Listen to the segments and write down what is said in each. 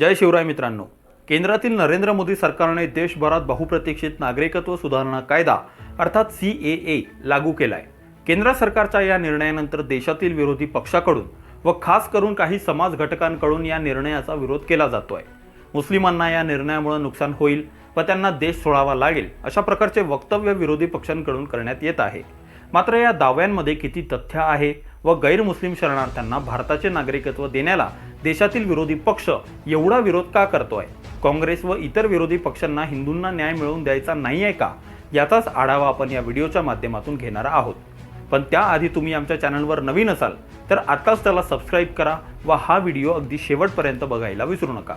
जय शिवराय मित्रांनो. केंद्रातील नरेंद्र मोदी सरकारने देशभरात बहुप्रतीक्षित नागरिकत्व सुधारणा कायदा अर्थात सी ए ए लागू केला आहे केंद्र सरकारच्या या निर्णयानंतर देशातील विरोधी पक्षाकडून व खास करून काही समाज घटकांकडून या निर्णयाचा विरोध केला जातो आहे मुस्लिमांना या निर्णयामुळे नुकसान होईल व त्यांना देश सोडावा लागेल अशा प्रकारचे वक्तव्य विरोधी पक्षांकडून करण्यात येत आहे. मात्र या दाव्यांमध्ये किती तथ्य आहे? व गैरमुस्लिम शरणार्थ्यांना भारताचे नागरिकत्व देण्याला देशातील विरोधी पक्ष एवढा विरोध का करतोय? काँग्रेस व इतर विरोधी पक्षांना हिंदूंना न्याय मिळवून द्यायचा नाही आहे का? याचाच आढावा आपण या व्हिडिओच्या माध्यमातून घेणार आहोत. पण त्याआधी तुम्ही आमच्या चॅनलवर नवीन असाल तर आताच त्याला सबस्क्राईब करा व हा व्हिडिओ अगदी शेवटपर्यंत बघायला विसरू नका.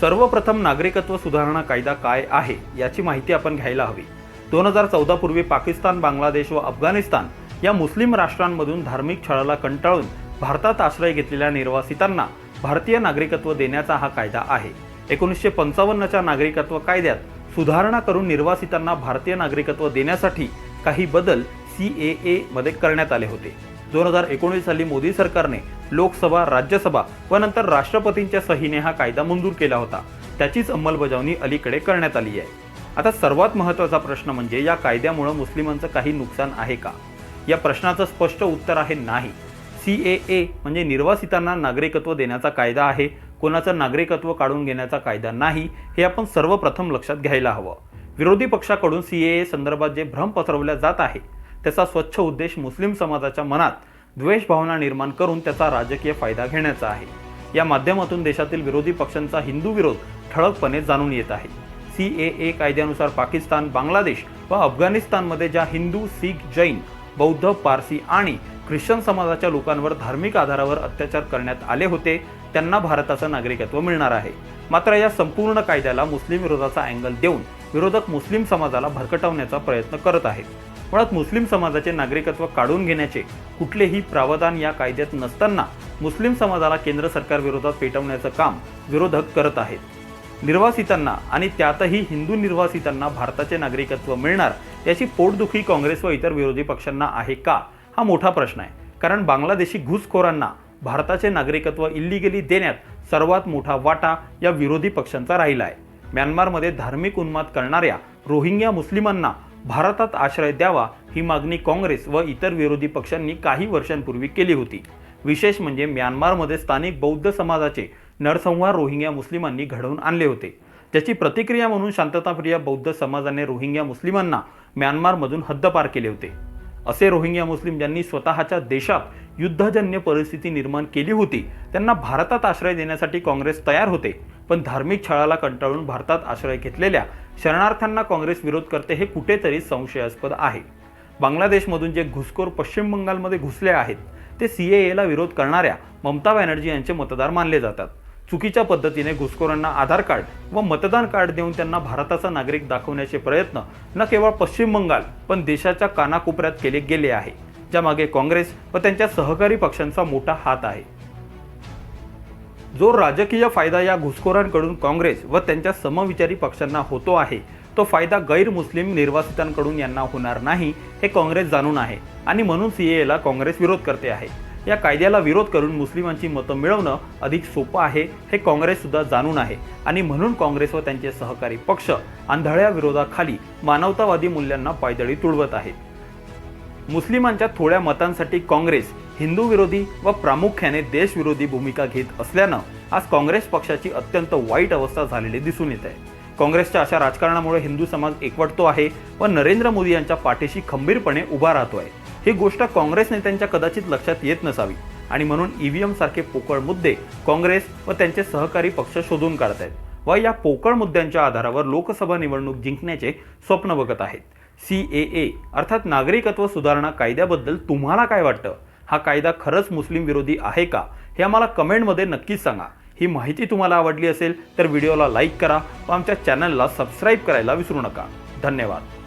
सर्वप्रथम नागरिकत्व सुधारणा कायदा काय आहे याची माहिती आपण घ्यायला हवी. दोन हजार चौदा पूर्वी पाकिस्तान बांगलादेश व अफगाणिस्तान या मुस्लिम राष्ट्रांमधून धार्मिक छळाला कंटाळून भारतात आश्रय घेतलेल्या निर्वासितांना भारतीय नागरिकत्व देण्याचा हा कायदा आहे. एकोणीसशे पंचावन्नच्या नागरिकत्व कायद्यात सुधारणा करून निर्वासितांना भारतीय नागरिकत्व देण्यासाठी काही बदल सी ए एमध्ये मध्ये करण्यात आले होते. दोन हजार एकोणीस साली मोदी सरकारने लोकसभा राज्यसभा व नंतर राष्ट्रपतींच्या सहीने हा कायदा मंजूर केला होता. त्याचीच अंमलबजावणी अलीकडे करण्यात आली आहे. आता सर्वात महत्त्वाचा प्रश्न म्हणजे या कायद्यामुळे मुस्लिमांचं काही नुकसान आहे का? या प्रश्नाचं स्पष्ट उत्तर आहे नाही. सी ए ए म्हणजे निर्वासितांना नागरिकत्व देण्याचा कायदा आहे. कोणाचं नागरिकत्व काढून घेण्याचा कायदा नाही हे आपण सर्वप्रथम लक्षात घ्यायला हवं. विरोधी पक्षाकडून सी ए संदर्भात जे भ्रम पसरवल्या जात आहे त्याचा स्वच्छ उद्देश मुस्लिम समाजाच्या मनात द्वेष भावना निर्माण करून त्याचा राजकीय फायदा घेण्याचा आहे. या माध्यमातून देशातील विरोधी पक्षांचा हिंदू विरोध ठळकपणे जाणून येत आहे. सी ए ए कायद्यानुसार पाकिस्तान बांगलादेश व अफगाणिस्तानमध्ये ज्या हिंदू सीख जैन बौद्ध पारसी आणि ख्रिश्चन समाजाच्या लोकांवर धार्मिक आधारावर अत्याचार करण्यात आले होते त्यांना भारताचं नागरिकत्व मिळणार आहे. मात्र या संपूर्ण कायद्याला मुस्लिम विरोधाचा अँगल देऊन विरोधक मुस्लिम समाजाला भरकटवण्याचा प्रयत्न करत आहेत. मुळात मुस्लिम समाजाचे नागरिकत्व काढून घेण्याचे कुठलेही प्रावधान या कायद्यात नसताना मुस्लिम समाजाला केंद्र सरकारविरोधात पेटवण्याचं काम विरोधक करत आहेत. निर्वासितांना आणि त्यातही हिंदू निर्वासितांना भारताचे नागरिकत्व मिळणार याची पोटदुखी काँग्रेस व इतर विरोधी पक्षांना आहे का? हा मोठा प्रश्न आहे. कारण बांगलादेशी घुसखोरांना भारताचे नागरिकत्व इल्लिगली देण्यात सर्वात मोठा वाटा या विरोधी पक्षांचा राहिला आहे. म्यानमारमध्ये धार्मिक उन्माद करणाऱ्या रोहिंग्या मुस्लिमांना भारतात आश्रय द्यावा ही मागणी काँग्रेस व इतर विरोधी पक्षांनी काही वर्षांपूर्वी केली होती. विशेष म्हणजे म्यानमारमध्ये स्थानिक बौद्ध समाजाचे नरसंहार रोहिंग्या मुस्लिमांनी घडवून आणले होते. ज्याची प्रतिक्रिया म्हणून शांतताप्रिय बौद्ध समाजाने रोहिंग्या मुस्लिमांना म्यानमारमधून हद्दपार केले होते. असे रोहिंग्या मुस्लिम ज्यांनी स्वतःच्या देशात युद्धजन्य परिस्थिती निर्माण केली होती त्यांना भारतात आश्रय देण्यासाठी काँग्रेस तयार होते. पण धार्मिक छळाला कंटाळून भारतात आश्रय घेतलेल्या शरणार्थ्यांना काँग्रेस विरोध करते हे कुठेतरी संशयास्पद आहे. बांगलादेशमधून जे घुसखोर पश्चिम बंगालमध्ये घुसले आहेत ते सी एला विरोध करणाऱ्या ममता बॅनर्जी यांचे मतदार मानले जातात. चुकीच्या पद्धतीने घुसखोरांना आधार कार्ड व मतदान कार्ड देऊन त्यांना भारताचा नागरिक दाखवण्याचे प्रयत्न न केवळ पश्चिम बंगाल पण देशाच्या कानाकोपऱ्यात केले गेले आहे ज्यामागे काँग्रेस व त्यांच्या सहकारी पक्षांचा मोठा हात आहे. जो राजकीय फायदा या घुसखोरांकडून काँग्रेस व त्यांच्या समविचारी पक्षांना होतो आहे तो फायदा गैरमुस्लिम निर्वासितांकडून यांना होणार नाही हे काँग्रेस जाणून आहे आणि म्हणून सीएला काँग्रेस विरोध करते आहे. या कायद्याला विरोध करून मुस्लिमांची मतं मिळवणं अधिक सोपं आहे हे काँग्रेससुद्धा जाणून आहे. आणि म्हणून काँग्रेस व त्यांचे सहकारी पक्ष आंधळ्या विरोधाखाली मानवतावादी मूल्यांना पायदळी तुडवत आहेत. मुस्लिमांच्या थोड्या मतांसाठी काँग्रेस हिंदू विरोधी व प्रामुख्याने देशविरोधी भूमिका घेत असल्यानं आज काँग्रेस पक्षाची अत्यंत वाईट अवस्था झालेली दिसून येत आहे. काँग्रेसच्या अशा राजकारणामुळे हिंदू समाज एकवटतो आहे व नरेंद्र मोदी यांच्या पाठीशी खंबीरपणे उभा राहतो आहे. ही गोष्ट काँग्रेस नेत्यांच्या कदाचित लक्षात येत नसावी. आणि म्हणून ईव्हीएम सारखे पोकळ मुद्दे काँग्रेस व त्यांचे सहकारी पक्ष शोधून काढत आहेत व या पोकळ मुद्द्यांच्या आधारावर लोकसभा निवडणूक जिंकण्याचे स्वप्न बघत आहेत. सी ए ए अर्थात नागरिकत्व सुधारणा कायद्याबद्दल तुम्हाला काय वाटतं? हा कायदा खरंच मुस्लिम विरोधी आहे का? हे आम्हाला कमेंटमध्ये नक्कीच सांगा. ही माहिती तुम्हाला आवडली असेल तर व्हिडिओला लाईक करा व आमच्या चॅनलला सबस्क्राईब करायला विसरू नका. धन्यवाद.